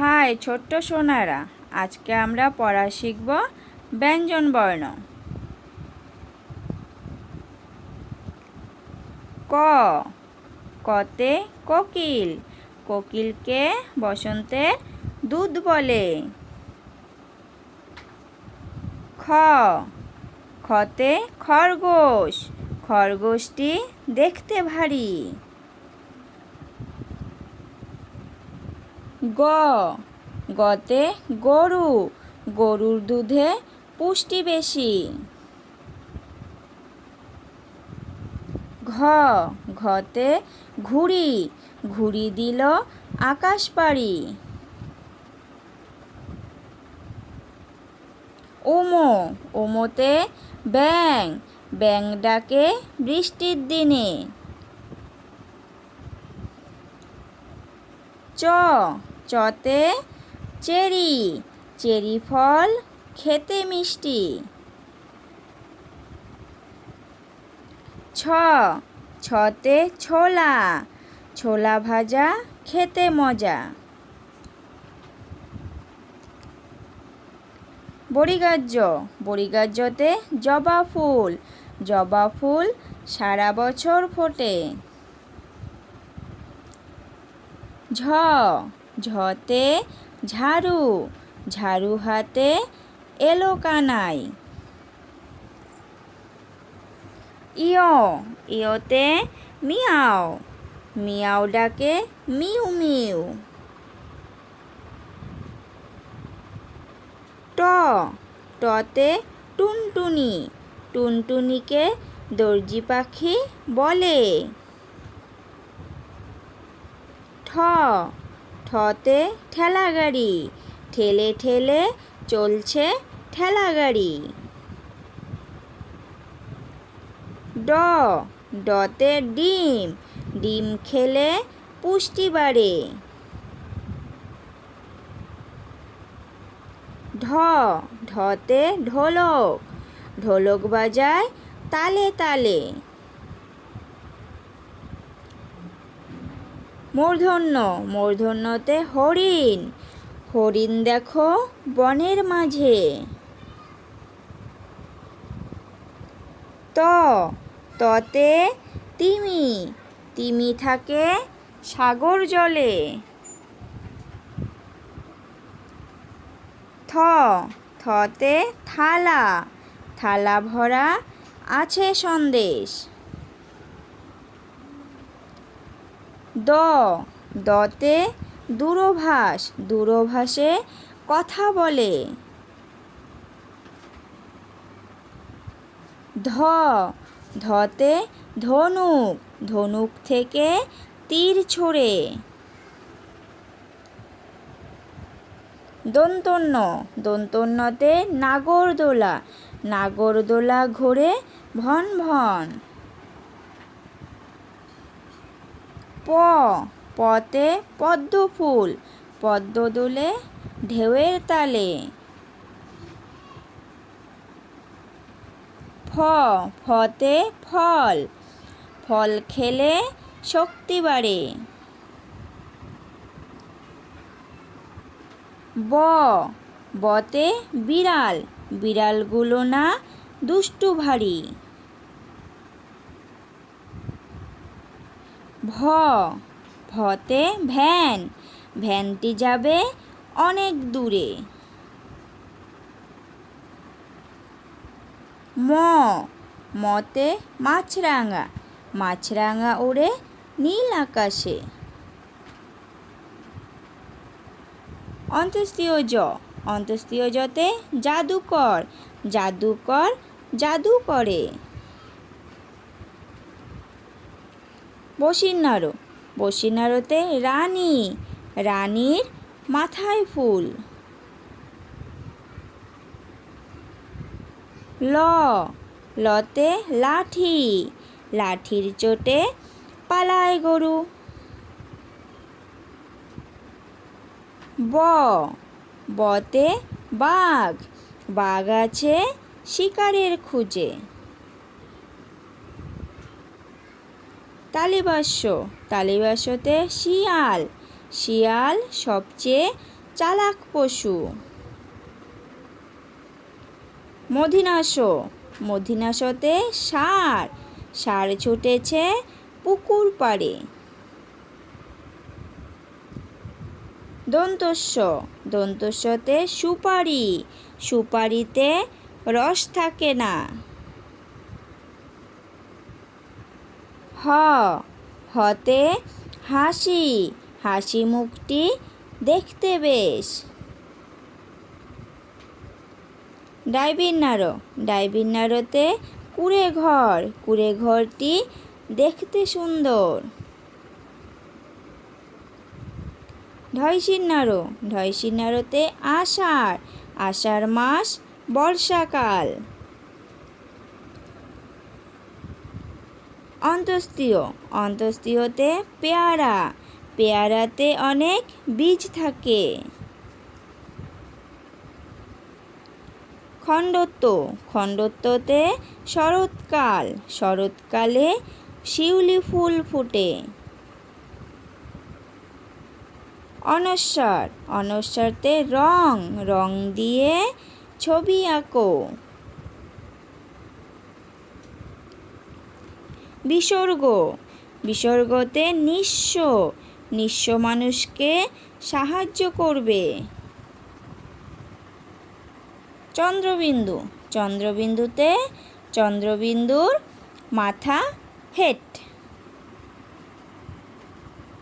High ছোট্ট সোনারা, আজকে আমরা পড়া শিখব ব্যঞ্জন বর্ণ। ক, কতে কোকিল, কোকিলকে বসন্তের দুধ বলে। খ খতে খরগোশ, খরগোশটি দেখতে ভারী। গ। গতে গরু, গরুর দুধে পুষ্টি বেশি। ঘ। ঘতে ঘুড়ি ঘুড়ি দিল আকাশ পাড়ি ওমো, ওমোতে ব্যাং ব্যাং ডাকে বৃষ্টির দিনে। চ। চতে চেরি চেরি ফল খেতে মিষ্টি। ছ, ছতে ছোলা ছোলা ভাজা খেতে মজা। বড়িগাহ্য বড়িগাহ্যতে জবা ফুল জবা ফুল সারা বছর ফোটে। ঝ ঝতে ঝাড়ু ঝাড়ু হাতে এলো কানাই। ইয়, ইয়তে মিয়াও মিয়াও ডাকে মিউ মিউ। ট, টতে টুনটুনি, টুনটুনিকে দর্জি পাখি বলে। ঠ ঠতে ঠেলা গাড়ি। ঠেলে ঠেলে চলছে ঠেলা গাড়ি। ড, ডতে ডিম ডিম খেলে পুষ্টি বাড়ে। ঢ, ঢতে ঢোলক ঢোলক বাজায় তালে তালে। মূর্ধন্য, মূর্ধন্যতে হরিণ। হরিণ দেখো বনের মাঝে। ত, ততে তিমি। তিমি থাকে সাগর জলে। থ, থতে থালা। থালা ভরা আছে সন্দেশ। দ। দতে দূরভাষ, দূরভাষে কথা বলে। ধ। ধতে ধনুক ধনুক থেকে তীর ছোড়ে। দন্তন্য। দন্তন্যতে নাগরদোলা। নাগরদোলা ঘোরে ভন ভন। প পতে পদ্ম ফুল পদ্ম দোলে ঢেউয়ের তালে। ফ, ফতে ফল ফল খেলে শক্তি বাড়ে। ব, বতে বিড়াল, বিড়ালগুলো না দুষ্টু ভারী। ভ, ভতে ভ্যান, ভ্যানটি যাবে অনেক দূরে। ম, মতে মাছরাঙা মাছরাঙা ওড়ে নীল আকাশে। অন্তস্তীয় জ অন্তস্তীয় জতে জাদুকর জাদুকর জাদু করে। বসিন্নারো বসিন্নারোতে রানী, রানীর মাথায় ফুল। ল, লতে লাঠি, লাঠির চোটে পালায় গরু। ব, বতে বাঘ বাঘ আছে শিকারের খুঁজে। তালিবাস্য। তালিবাস্যতে শিয়াল। শিয়াল সবচেয়ে চালাক পশু। মধিনাশ মধিনাশতে সার সার ছুটেছে পুকুর পাড়ে। দন্তস্য দন্তস্যতে সুপারি। সুপারিতে রস থাকে না। হতে হাসি হাসি মুখটি দেখতে বেশ। ডাইবিন্নারো ডাইবিন্নারোতে কুড়ে ঘর, কুড়ে ঘরটি দেখতে সুন্দর। ঢয়সিন্নারো ঢয়সিন্নারোতে আষাঢ় আষাঢ় মাস বর্ষাকাল। অন্তস্তীয় অন্তস্তীয়তে পেয়ারা। পেয়ারাতে অনেক বীজ থাকে। খণ্ডত্ব। খণ্ডত্বতে শরৎকাল। শরৎকালে শিউলি ফুল ফুটে। অনস্বর অনস্বরতে রং। রং দিয়ে ছবি আঁকো। বিসর্গ। বিসর্গতে নিঃস্ব। নিঃস্ব মানুষকে সাহায্য করবে। চন্দ্রবিন্দু। চন্দ্রবিন্দুতে চন্দ্রবিন্দুর মাথা হেড